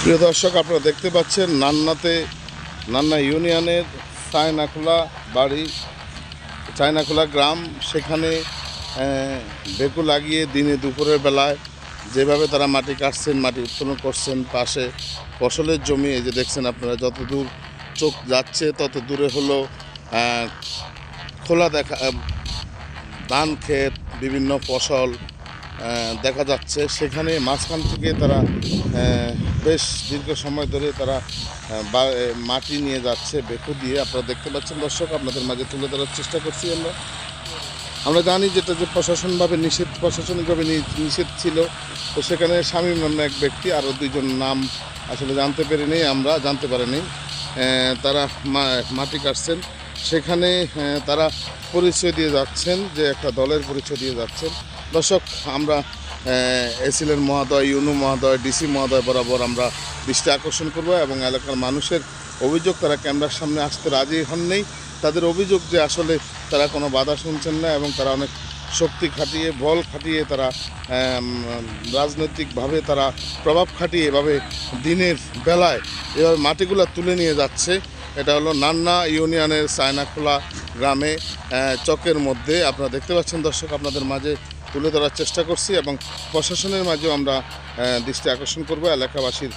প্রিয় দর্শক, আপনারা দেখতে পাচ্ছেন নান্নাতে, নান্না ইউনিয়নের চায়নাখোলা বাড়ি, চায়নাখোলা গ্রাম। সেখানে বেকু লাগিয়ে দিনে দুপুরের বেলায় যেভাবে তারা মাটি কাটছেন, মাটি উত্তোলন করছেন, পাশে ফসলের জমি, এই যে দেখছেন আপনারা, যত দূর চোখ যাচ্ছে, তত দূরে হলো খোলা দেখা ধান, ক্ষেত, বিভিন্ন ফসল দেখা যাচ্ছে। সেখানে মাঝখান থেকে তারা বেশ দীর্ঘ সময় ধরে তারা মাটি নিয়ে যাচ্ছে, বেকু দিয়ে। আপনারা দেখতে পাচ্ছেন দর্শক, আপনাদের মাঝে তুলে ধরার চেষ্টা করছি আমরা। আমরা জানি যেটা যে প্রশাসনভাবে নিষেধ, প্রশাসনিকভাবে নিষেধ ছিল। তো সেখানে স্বামী নামে এক ব্যক্তি, আরও দুইজন নাম আসলে জানতে পারিনি আমরা, জানতে পারিনি তারা মাটি কাটছেন। সেখানে তারা পরিচয় দিয়ে যাচ্ছেন যে একটা দলের পরিচয় দিয়ে যাচ্ছেন। দর্শক, আমরা এসিলের মহোদয়, ইউনু মহোদয়, ডিসি মহোদয় বরাবর আমরা দৃষ্টি আকর্ষণ করব এবং এলাকার মানুষের অভিযোগ, তারা ক্যামেরার সামনে আসতে রাজি হননি। তাদের অভিযোগ যে আসলে তারা কোনো বাধা শুনছেন না এবং তারা অনেক শক্তি খাটিয়ে, বল খাটিয়ে তারা রাজনৈতিকভাবে তারা প্রভাব খাটিয়ে এভাবে দিনের বেলায় এভাবে মাটিগুলো তুলে নিয়ে যাচ্ছে। এটা হলো নান্না ইউনিয়নের সায়নাখোলা গ্রামে চকের মধ্যে। আপনারা দেখতে পাচ্ছেন দর্শক, আপনাদের মাঝে তুলে ধরার চেষ্টা করছি এবং প্রশাসনের মাঝেও আমরা দৃষ্টি আকর্ষণ করব। এলাকাবাসীর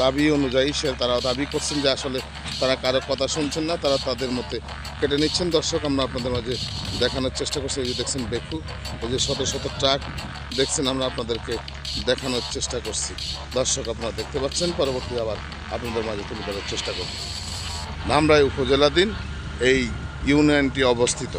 দাবি অনুযায়ী সে তারা দাবি করছেন যে আসলে তারা কারও কথা শুনছেন না, তারা তাদের মধ্যে কেটে নিচ্ছেন। দর্শক, আমরা আপনাদের মাঝে দেখানোর চেষ্টা করছি। এই যে দেখছেন বেকু এই যে শত শত ট্রাক, দেখছেন আমরা আপনাদেরকে দেখানোর চেষ্টা করছি। দর্শক, আপনারা দেখতে পাচ্ছেন, পরবর্তী আবার আপনাদের মাঝে তুলে ধরার চেষ্টা করব। ধামরাই উপজেলাধীন, এই ইউনিয়নটি অবস্থিত।